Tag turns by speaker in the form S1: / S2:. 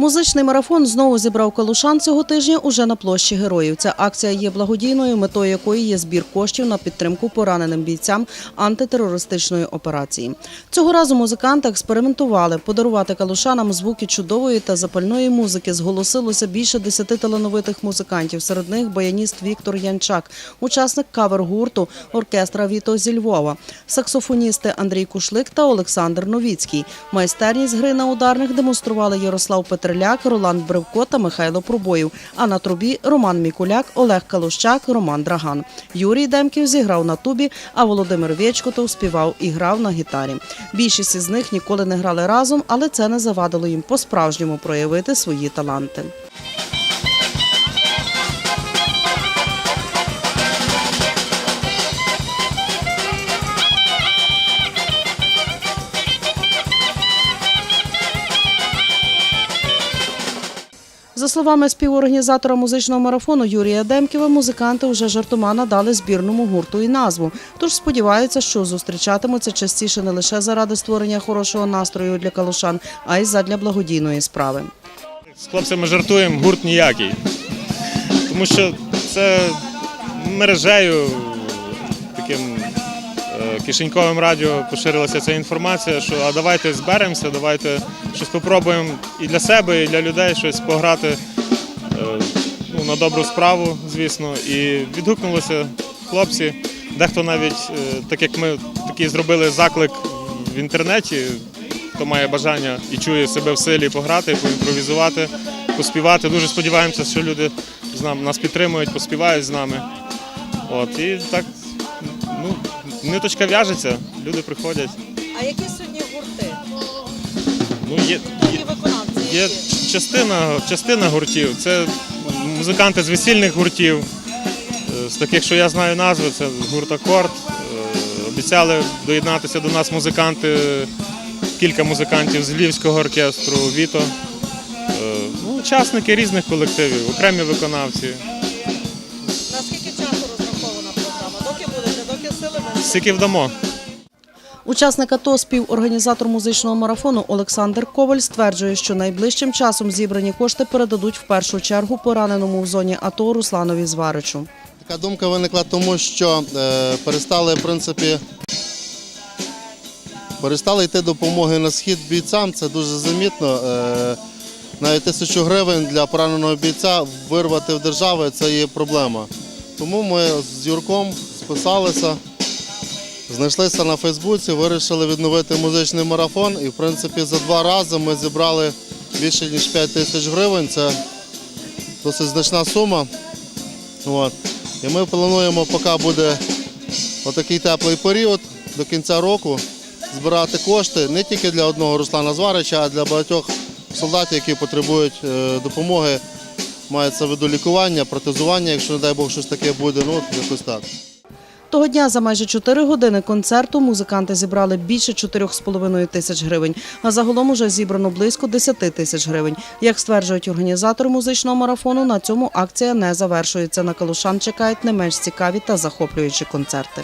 S1: Музичний марафон знову зібрав калушан цього тижня уже на площі героїв. Ця акція є благодійною, метою якої є збір коштів на підтримку пораненим бійцям антитерористичної операції. Цього разу музиканти експериментували. Подарувати калушанам звуки чудової та запальної музики зголосилося більше десяти талановитих музикантів. Серед них баяніст Віктор Янчак, учасник кавер-гурту оркестра Віто зі Львова, саксофоністи Андрій Кушлик та Олександр Новіцький. Майстерність гри на ударних демонстрували Ярослав Петреляк, Роланд Бревко та Михайло Пробоїв. А на трубі Роман Мікуляк, Олег Калущак, Роман Драган. Юрій Демків зіграв на тубі, а Володимир Вєчкотов співав і грав на гітарі. Більшість із них ніколи не грали разом, але це не завадило їм по-справжньому проявити свої таланти. За словами співорганізатора музичного марафону Юрія Демківа, музиканти вже жартома надали збірному гурту і назву. Тож сподіваються, що зустрічатимуться частіше не лише заради створення хорошого настрою для калушан, а й задля благодійної справи.
S2: З хлопцями жартуємо, гурт ніякий. Тому що це мережею, таким кишеньковим радіо поширилася ця інформація, що а давайте зберемося, давайте щось спробуємо і для себе, і для людей щось пограти е, ну, на добру справу, звісно. І відгукнулися хлопці. Дехто навіть, е, так як ми такий зробили заклик в інтернеті, хто має бажання і чує себе в силі пограти, поімпровізувати, поспівати. Дуже сподіваємося, що люди нас підтримують, поспівають з нами. От і так ниточка в'яжеться, люди приходять.
S1: А які сьогодні гурти?
S2: Ну, є, є,
S1: виконавці?
S2: є частина, частина гуртів. Це музиканти з весільних гуртів. Е, З таких, що я знаю назви, це гурт Акорд. Е, Обіцяли доєднатися до нас музиканти, кілька музикантів з Львівського оркестру Віто. Е, Ну, учасники різних колективів, окремі виконавці. Скільки вдамо.
S1: Учасник АТО, співорганізатор музичного марафону Олександр Коваль стверджує, що найближчим часом зібрані кошти передадуть в першу чергу пораненому в зоні АТО Русланові Зваричу.
S3: Така думка виникла тому, що е, перестали, в принципі, перестали йти допомоги на схід бійцям. Це дуже замітно. Е, навіть тисячу гривень для пораненого бійця вирвати в держави це є проблема. Тому ми з Юрком списалися, знайшлися на Фейсбуці, вирішили відновити музичний марафон. І, в принципі, за два рази ми зібрали більше ніж 5 тисяч гривень. Це досить значна сума. От. І ми плануємо, поки буде отакий теплий період до кінця року, збирати кошти не тільки для одного Руслана Зварича, а для багатьох солдатів, які потребують е, допомоги. Мається в виду лікування, протезування, якщо, не дай Бог, щось таке буде, ну якось так.
S1: Того дня за майже 4 години концерту музиканти зібрали більше 4,5 тисяч гривень, а загалом уже зібрано близько 10 тисяч гривень. Як стверджують організатори музичного марафону, на цьому акція не завершується. На калушан чекають не менш цікаві та захоплюючі концерти.